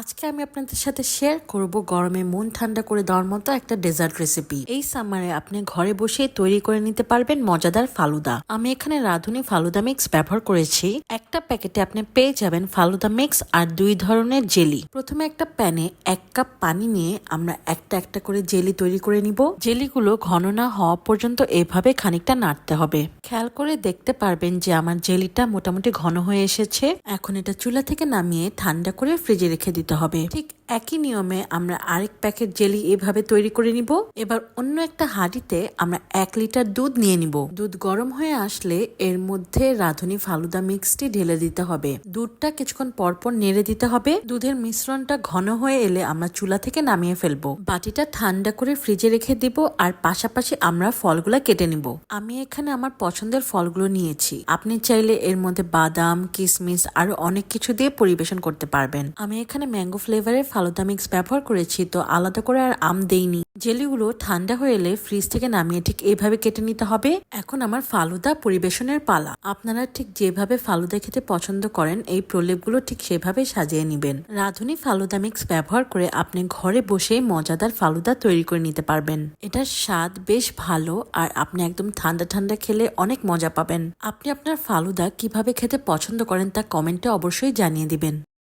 আজকে আমি আপনাদের সাথে শেয়ার করব গরমে মন ঠান্ডা করে দেওয়ার মতো একটা ডেজার্ট রেসিপি এই সামারে আপনি ঘরে বসে তৈরি করে নিতে পারবেন মজাদার ফালুদা। আমি এখানে রাঁধুনি ফালুদা মিক্স ব্যবহার করেছি। একটা প্যাকেটে আপনি পেয়ে যাবেন ফালুদা মিক্স আর দুই ধরনের জেলি প্রথমে একটা প্যানে এক কাপ পানি নিয়ে আমরা একটা একটা করে জেলি তৈরি করে নিব। জেলিগুলো ঘন না হওয়া পর্যন্ত এভাবে খানিকটা নাড়তে হবে। খেয়াল করে দেখতে পারবেন যে আমার জেলিটা মোটামুটি ঘন হয়ে এসেছে। এখন এটা চুলা থেকে নামিয়ে ঠান্ডা করে ফ্রিজে রেখে দিতে হবে। ঠিক একই নিয়মে আমরা আরেক প্যাকেট জেলি এভাবে তৈরি করে নিব। এবার অন্য একটা হাঁড়িতে আমরা এক লিটার দুধ নিয়ে নিব। দুধ গরম হয়ে আসলে এর মধ্যে রাঁধুনি ফালুদা মিক্সটি ঢেলে দিতে হবে। দুধটা কিছুক্ষণ পরপর নেড়ে দিতে হবে। দুধের মিশ্রণটা ঘন হয়ে এলে আমরা চুলা থেকে নামিয়ে ফেলব। বাটিটা ঠান্ডা করে ফ্রিজে রেখে দিব আর পাশাপাশি আমরা ফলগুলা কেটে নিব। আমি এখানে আমার পছন্দের ফলগুলো নিয়েছি। আপনি চাইলে এর মধ্যে বাদাম কিশমিশ আরও অনেক কিছু দিয়ে পরিবেশন করতে পারবেন। আমি এখানে ম্যাঙ্গো ফ্লেভারের ফালুদা মিক্স ব্যবহার করেছি, তো আলাদা করে আর আম দেইনি। জেলিগুলো ঠান্ডা হয়ে এলে ফ্রিজ থেকে নামিয়ে ঠিক এইভাবে কেটে নিতে হবে। এখন আমার ফালুদা পরিবেশনের পালা। আপনারা ঠিক যেভাবে ফালুদা খেতে পছন্দ করেন, এই প্রলেপগুলো ঠিক সেভাবে সাজিয়ে নেবেন। রাঁধুনি ফালুদা মিক্স ব্যবহার করে আপনি ঘরে বসেই মজাদার ফালুদা তৈরি করে নিতে পারবেন। এটার স্বাদ বেশ ভালো আর আপনি একদম ঠান্ডা ঠান্ডা খেলে অনেক মজা পাবেন। আপনি আপনার ফালুদা কীভাবে খেতে পছন্দ করেন তা কমেন্টে অবশ্যই জানিয়ে দিবেন।